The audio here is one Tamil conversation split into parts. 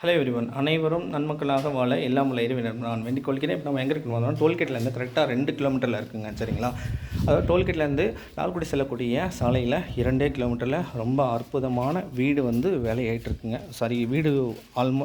ஹலோ எவ்ரிவன் அனைவரும் நன்மக்களாக வாழ எல்லாம் உள்ள நான் வேண்டிக் கொள்கிறேன். இப்போ நம்ம எங்கே இருக்கு வந்தோம் டோல்கேட்லேருந்து கரெக்டாக ரெண்டு கிலோமீட்டரில் இருக்குங்க. சரிங்களா? அதாவது டோல்கேட்லேருந்து லால்குடி செல்லக்கூடிய சாலையில் இரண்டே கிலோமீட்டரில் ரொம்ப அற்புதமான வீடு வந்து வேலையாயிட்டுருக்குங்க. சாரி வீடு ஆல்மோ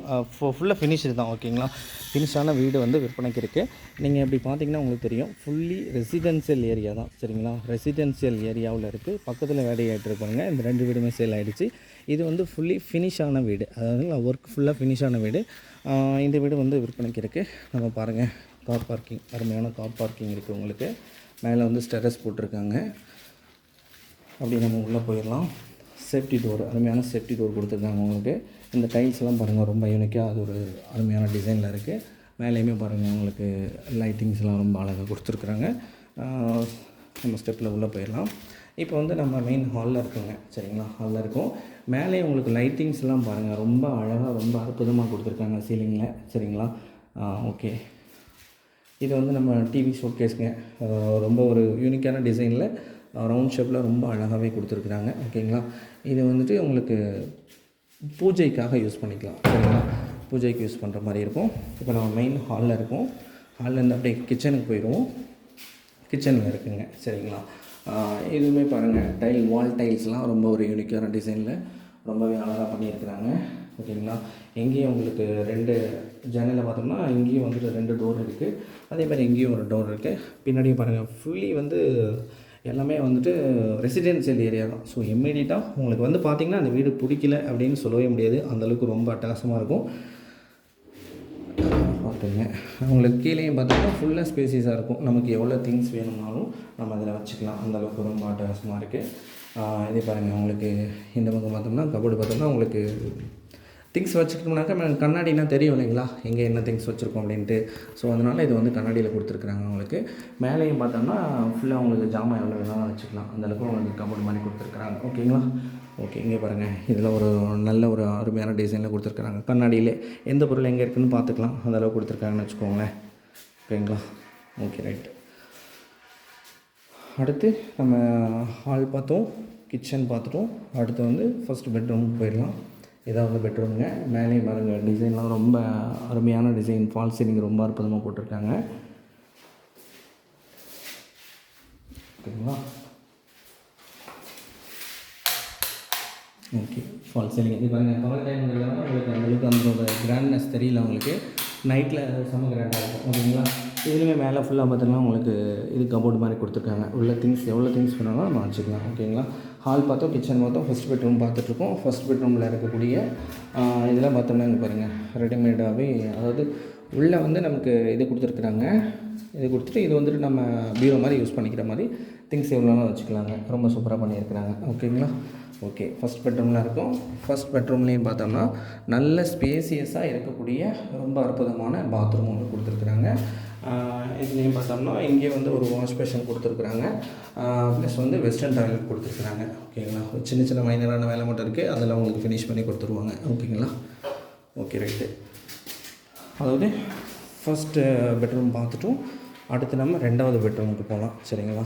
ஃபுல்லாக ஃபினிஷ்டு தான் ஓகேங்களா? ஃபினிஷான வீடு வந்து விற்பனைக்கு இருக்குது நீங்கள் இப்படி பார்த்தீங்கன்னா உங்களுக்கு தெரியும் ஃபுல்லி ரெசிடென்சியல் ஏரியா தான் சரிங்களா? ரெசிடென்சியல் ஏரியாவில் இருக்குது பக்கத்தில் வேலையாயிட்டுருப்பாங்க இந்த ரெண்டு வீடுமே சேல் ஆகிடுச்சு இது வந்து ஃபுல்லி ஃபினிஷான வீடு. அதாவது ஒர்க் ஃபுல்லாக ஃபினிஷான வீடு. இந்த வீடு வந்து விற்பனைக்கு இருக்குது நம்ம பாருங்கள் கார் பார்க்கிங் அருமையான கார் பார்க்கிங் இருக்குது உங்களுக்கு. மேலே வந்து ஸ்டெரஸ் போட்டிருக்காங்க. அப்படி நம்ம உள்ளே போயிடலாம். சேஃப்டி டோர் அருமையான சேஃப்டி டோர் கொடுத்துருக்காங்க உங்களுக்கு. இந்த டைல்ஸ்லாம் பாருங்கள் ரொம்ப யூனிக்காக அது ஒரு அருமையான டிசைனில் இருக்குது மேலேயுமே பாருங்கள் உங்களுக்கு லைட்டிங்ஸ்லாம் ரொம்ப அழகாக கொடுத்துருக்குறாங்க. நம்ம ஸ்டெப்பில் உள்ளே போயிடலாம். இப்போ வந்து நம்ம மெயின் ஹாலில் இருக்கோங்க. சரிங்களா? ஹாலில் இருக்கோம். மேலே உங்களுக்கு லைட்டிங்ஸ்லாம் பாருங்கள் ரொம்ப அழகாக ரொம்ப அற்புதமாக கொடுத்துருக்காங்க சீலிங்கில் சரிங்களா? ஓகே இது வந்து நம்ம டிவி ஷோகேஸ்ங்க ரொம்ப ஒரு யூனிக்கான டிசைனில் ரவுண்ட் ஷேப்பில் ரொம்ப அழகாகவே கொடுத்துருக்குறாங்க. ஓகேங்களா? இது வந்துட்டு உங்களுக்கு பூஜைக்காக யூஸ் பண்ணிக்கலாம். சரிங்களா? பூஜைக்கு யூஸ் பண்ணுற மாதிரி இருக்கும். இப்போ நம்ம மெயின் ஹாலில் இருக்கோம். ஹால்லேருந்து அப்படியே கிச்சனுக்கு போயிடுவோம். கிச்சனில் இருக்குங்க. சரிங்களா? இதுவுமே பாருங்கள் டைல் வால் டைல்ஸ்லாம் ரொம்ப ஒரு யூனிக்கான டிசைனில் ரொம்பவே அழகாக பண்ணியிருக்கிறாங்க. ஓகேங்களா? எங்கேயும் உங்களுக்கு ரெண்டு ஜன்னலை பார்த்தோம்னா இங்கேயும் வந்துட்டு ரெண்டு டோர் இருக்குது அதே மாதிரி இங்கேயும் ஒரு டோர் இருக்குது பின்னாடியும் பாருங்கள் ஃபுல்லி வந்து எல்லாமே வந்துட்டு ரெசிடென்சியல் ஏரியா தான். ஸோ இம்மீடியட்டாக உங்களுக்கு வந்து பார்த்திங்கன்னா அந்த வீடு பிடிக்கல அப்படின்னு சொல்லவே முடியாது. அந்தளவுக்கு ரொம்ப அட்டகாசமாக இருக்கும். பார்த்துங்க உங்களுக்கு கீழேயும் பார்த்தீங்கன்னா ஃபுல்லாக ஸ்பேசிஸாக இருக்கும். நமக்கு எவ்வளோ திங்ஸ் வேணும்னாலும் நம்ம அதில் வச்சுக்கலாம். அந்தளவுக்கு ரொம்ப அட்டகாசமாக இருக்குது இதே பாருங்கள் உங்களுக்கு இந்த பக்கம் பார்த்தோம்னா கபோர்டு பார்த்தோம்னா உங்களுக்கு திங்ஸ் வச்சுக்கிட்டோம்னாக்கா கண்ணாடினா தெரியும் இல்லைங்களா? எங்கே என்ன திங்ஸ் வச்சுருக்கோம் அப்படின்ட்டு. ஸோ அதனால் இது வந்து கண்ணாடியில் கொடுத்துருக்குறாங்க அவங்களுக்கு. மேலேயும் பார்த்தோம்னா ஃபுல்லாக அவங்களுக்கு ஜாமான் எவ்வளோ வேணாலும் வச்சுக்கலாம். அந்தளவுக்கு அவங்களுக்கு கபோர்டு மாதிரி கொடுத்துருக்குறாங்க. ஓகேங்களா ஓகே இங்கே பாருங்கள் இதில் ஒரு நல்ல ஒரு அருமையான டிசைனில் கொடுத்துருக்குறாங்க. கண்ணாடியிலே எந்த பொருள் எங்கே இருக்குதுன்னு பார்த்துக்கலாம். அந்த அளவுக்கு கொடுத்துருக்காங்கன்னு வச்சுக்கோங்களேன். ஓகேங்களா ஓகே ரைட் அடுத்து நம்ம ஹால் பார்த்தோம் கிச்சன் பார்த்துட்டோம். அடுத்து வந்து ஃபஸ்ட் பெட்ரூம் போயிடலாம். இதான் வந்து பெட்ரூமுங்க. மேலேயும் பாருங்கள் டிசைன்லாம் ரொம்ப அருமையான டிசைன். ஃபால் சீலிங் ரொம்ப அற்புதமாக போட்டிருக்காங்க. ஓகேங்களா? ஓகே ஃபால் சீலிங் இது பாருங்கள் பகல் டைம்ங்கிறதுனால உங்களுக்கு அந்தளவுக்கு அந்த கிராண்ட்னஸ் தெரியல உங்களுக்கு. நைட்டில் செம்ம கிராண்டாக இருக்கும். ஓகேங்களா? இதுலேயுமே மேலே ஃபுல்லாக பார்த்தீங்கன்னா உங்களுக்கு இது கபோர்டு மாதிரி கொடுத்துருக்காங்க. உள்ள திங்ஸ் எவ்வளோ திங்ஸ் வேணாலும் நம்ம வச்சுக்கலாம். ஓகேங்களா? ஹால் பார்த்தோம் கிச்சன் பார்த்தோம் ஃபஸ்ட் பெட்ரூம் பார்த்துட்ருக்கோம். ஃபஸ்ட் பெட்ரூமில் இருக்கக்கூடிய இதெல்லாம் பார்த்தோம்னா இங்கே பாருங்கள் ரெடிமேடாகவே அதாவது உள்ளே வந்து நமக்கு இது கொடுத்துருக்குறாங்க. இது கொடுத்துட்டு இது வந்துட்டு நம்ம பீரோ மாதிரி யூஸ் பண்ணிக்கிற மாதிரி திங்ஸ் எவ்வளோனாலும் வச்சுக்கலாங்க. ரொம்ப சூப்பராக பண்ணியிருக்கிறாங்க. ஓகேங்களா? ஓகே. ஃபஸ்ட் பெட்ரூமில் இருக்கும். ஃபஸ்ட் பெட்ரூம்லேயும் பார்த்தோம்னா நல்ல ஸ்பேசியஸாக இருக்கக்கூடிய ரொம்ப அற்புதமான பாத்ரூம் ஒன்று கொடுத்துருக்குறாங்க. இதுலேயும் பார்த்தோம்னா இங்கே வந்து ஒரு வாஷ் பேஷன் கொடுத்துருக்குறாங்க. ப்ளஸ் வந்து வெஸ்டர்ன் டாய்லெட் கொடுத்துருக்குறாங்க. ஓகேங்களா ஒரு சின்ன சின்ன மைனரான வேலை மட்டும் இருக்குது அதெல்லாம் உங்களுக்கு ஃபினிஷ் பண்ணி கொடுத்துருவாங்க. ஓகேங்களா ஓகே ரைட்டு அதாவது ஃபஸ்ட்டு பெட்ரூம் பார்த்துட்டும். அடுத்து நம்ம ரெண்டாவது பெட்ரூமுக்கு போகலாம் சரிங்களா?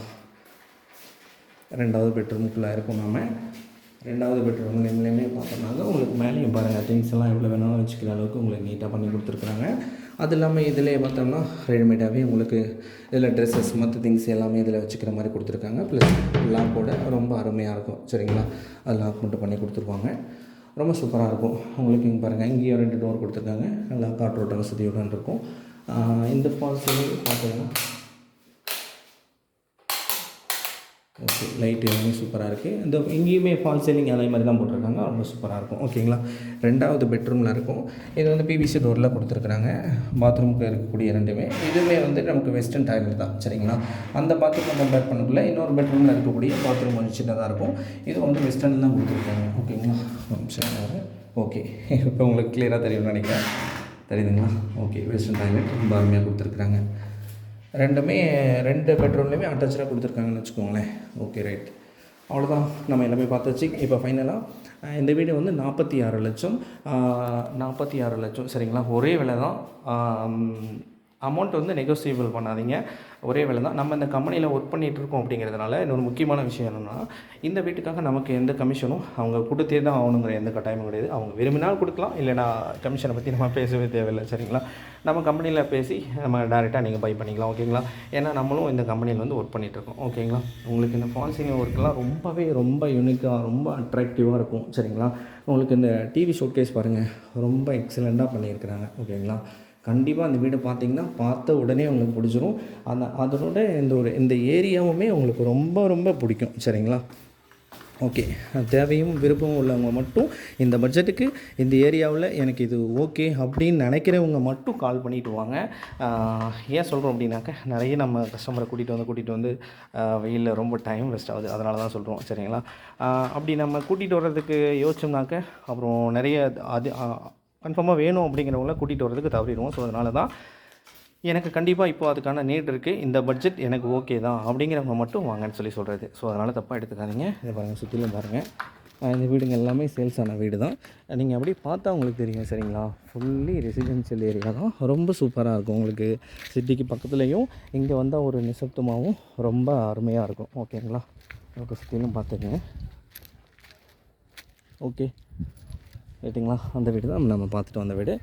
ரெண்டாவது பெட்ரூமுக்குள்ளே இருக்கும் நாம். ரெண்டாவது பெட்ரூம்லேயுமே பார்த்தோம்னாக்க உங்களுக்கு மேலேயும் பாருங்கள் திங்ஸ் எல்லாம் எவ்வளோ வேணாலும் வச்சுக்கிற அளவுக்கு உங்களுக்கு நீட்டாக பண்ணி கொடுத்துருக்குறாங்க. அது இல்லாமல் இதிலே பார்த்தோம்னா ரெடிமேடாகவே உங்களுக்கு இதில் ட்ரெஸ்ஸஸ் மற்ற திங்ஸ் எல்லாமே இதில் வச்சுக்கிற மாதிரி கொடுத்துருக்காங்க. ப்ளஸ் லாக்கோட ரொம்ப அருமையாக இருக்கும். சரிங்களா? அது லாக் மட்டும் பண்ணி கொடுத்துருவாங்க. ரொம்ப சூப்பராக இருக்கும். உங்களுக்கு இங்கே பாருங்கள் இங்கேயும் ரெண்டு டோர் கொடுத்துருக்காங்க. நல்லா காற்றோட்ட வசதியுடன் இருக்கும். இந்த ஃபால்ஸ் பார்த்தீங்கன்னா இருக்குது லைட் எல்லாமே சூப்பராக இருக்குது இந்த இங்கேயுமே ஃபால் சீலிங் அதே மாதிரி தான் போட்டிருக்காங்க. ரொம்ப சூப்பராக இருக்கும். ஓகேங்களா ரெண்டாவது பெட்ரூமில் இருக்கும். இது வந்து பிவிசி டோரில் கொடுத்துருக்குறாங்க. பாத்ரூமுக்கு இருக்கக்கூடிய ரெண்டுமே இதுவுமே வந்து நமக்கு வெஸ்டர்ன் டாய்லெட் தான். சரிங்களா? அந்த பாத்ரூம் கம்பேர் பண்ணக்குள்ள இன்னொரு பெட்ரூமில் இருக்கக்கூடிய பாத்ரூம் கொஞ்சம் சின்னதாக இருக்கும். இது வந்து வெஸ்டர்ன் தான் கொடுத்துருக்காங்க. ஓகேங்களா சரி ஓகே இப்போ உங்களுக்கு கிளியராக தெரியும்னு நினைக்கிறேன். தெரியுதுங்களா? ஓகே வெஸ்டர்ன் டாய்லெட் ரொம்ப அருமையாக கொடுத்துருக்குறாங்க. ரெண்டுமே ரெண்டு பெட்ரூம்லேயுமே அட்டாச்சாக கொடுத்துருக்காங்கன்னு வச்சுக்கோங்களேன். ஓகே ரைட் அவ்வளோதான் நம்ம எல்லாமே பார்த்தாச்சு? இப்போ ஃபைனலாக இந்த வீடு வந்து நாற்பத்தி ஆறு லட்சம் நாற்பத்தி ஆறு லட்சம். சரிங்களா? ஒரே விலை தான் அமௌண்ட் வந்து நெகோசியபிள் பண்ணாதீங்க. ஒரே வேலை தான் நம்ம இந்த கம்பெனியில் ஒர்க் பண்ணிகிட்டு இருக்கோம் அப்படிங்கிறதுனால இன்னொரு முக்கியமான விஷயம் என்னென்னா இந்த வீட்டுக்காக நமக்கு எந்த கமிஷனும் அவங்க கொடுத்தே தான் ஆகணுங்கிற எந்த கட்டாயமும் கிடையாது. அவங்க விரும்பினால் கொடுக்கலாம் இல்லைனா கமிஷனை பற்றி நம்ம பேசவே தேவையில்லை சரிங்களா? நம்ம கம்பெனியில் பேசி நம்ம டேரெக்டாக நீங்கள் பை பண்ணிக்கலாம் ஓகேங்களா? ஏன்னா நம்மளும் இந்த கம்பெனியில் வந்து ஒர்க் பண்ணிகிட்டு இருக்கோம் ஓகேங்களா? உங்களுக்கு இந்த ஃபான்சிங் ஒர்க்கெலாம் ரொம்பவே ரொம்ப யூனிக்காக ரொம்ப அட்ராக்டிவாக இருக்கும் சரிங்களா? உங்களுக்கு இந்த டிவி ஷோகேஸ் பாருங்கள் ரொம்ப எக்ஸலண்ட்டாக பண்ணியிருக்கிறாங்க ஓகேங்களா? கண்டிப்பாக அந்த வீடை பார்த்தீங்கன்னா பார்த்த உடனே உங்களுக்கு பிடிச்சிரும். அந்த அதனோட இந்த ஒரு இந்த ஏரியாவுமே உங்களுக்கு ரொம்ப ரொம்ப பிடிக்கும். சரிங்களா? ஓகே. தேவையும் விருப்பமும் உள்ளவங்க மட்டும் இந்த பட்ஜெட்டுக்கு இந்த ஏரியாவில் எனக்கு இது ஓகே அப்படின்னு நினைக்கிறவங்க மட்டும் கால் பண்ணிட்டு வாங்க. ஏன் சொல்கிறோம் அப்படின்னாக்க நிறைய நம்ம கஸ்டமரை கூட்டிகிட்டு வந்து கூட்டிகிட்டு வந்து வெயிலில் ரொம்ப டைம் வேஸ்ட் ஆகுது. அதனால தான் சொல்கிறோம் சரிங்களா? அப்படி நம்ம கூட்டிகிட்டு வர்றதுக்கு யோசிச்சோம்னாக்க அப்புறம் நிறைய அது கன்ஃபார்மாக வேணும் அப்படிங்கிறவங்கள கூட்டிகிட்டு வர்றதுக்கு தவறிடுவோம். ஸோ அதனால தான் எனக்கு கண்டிப்பாக இப்போ அதுக்கான நீட் இருக்குது இந்த பட்ஜெட் எனக்கு ஓகே தான் அப்படிங்கிறவங்க மட்டும் வாங்கன்னு சொல்லி சொல்கிறது ஸோ அதனால் தப்பாக எடுத்துக்காதீங்க. இதை பாருங்கள் சுற்றிலும் பாருங்கள் இந்த வீடுங்க எல்லாமே சேல்ஸ் ஆன வீடு தான். நீங்கள் அப்படியே பார்த்தா உங்களுக்கு தெரியும் சரிங்களா? ஃபுல்லி ரெசிடென்ஷியல் ஏரியா தான். ரொம்ப சூப்பராக இருக்கும் உங்களுக்கு. சிட்டிக்கு பக்கத்துலேயும் இங்கே வந்தால் ஒரு நிசப்தமாகவும் ரொம்ப அருமையாக இருக்கும். ஓகேங்களா ஓகே சுற்றிலும் பார்த்துக்கங்க ஓகே ரைட்டுங்களா அந்த வீடு தான் நம்ம பார்த்துட்டு வந்த வீடு.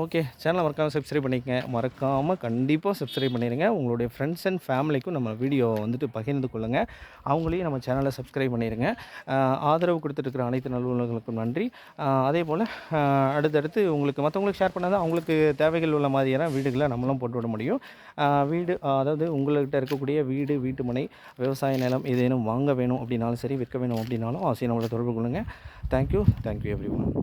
ஓகே சேனலை மறக்காமல் சப்ஸ்கிரைப் பண்ணிக்கங்க. மறக்காமல் கண்டிப்பாக சப்ஸ்கிரைப் பண்ணிடுங்க உங்களுடைய ஃப்ரெண்ட்ஸ் அண்ட் ஃபேமிலிக்கும் நம்ம வீடியோ வந்துட்டு பகிர்ந்து கொள்ளுங்கள் அவங்களையும் நம்ம சேனலை சப்ஸ்கிரைப் பண்ணிடுங்க ஆதரவு கொடுத்துட்டு அனைத்து நல்லுள்ளங்களுக்கும் நன்றி. அதே போல் அடுத்தடுத்து உங்களுக்கு மற்றவங்களுக்கு ஷேர் பண்ணால் தான் அவங்களுக்கு தேவைகள் உள்ள மாதிரியான வீடுகளை நம்மளும் போட்டு விட முடியும். வீடு அதாவது உங்கள்கிட்ட இருக்கக்கூடிய வீடு வீட்டு மனை விவசாய நிலம் ஏதேனும் வாங்க வேணும் அப்படின்னாலும் சரி விற்க வேணும் அப்படின்னாலும் ஆசையை நம்மளை தொடர்பு கொள்ளுங்கள் தேங்க்யூ தேங்க்யூ எவ்ரி ஒன்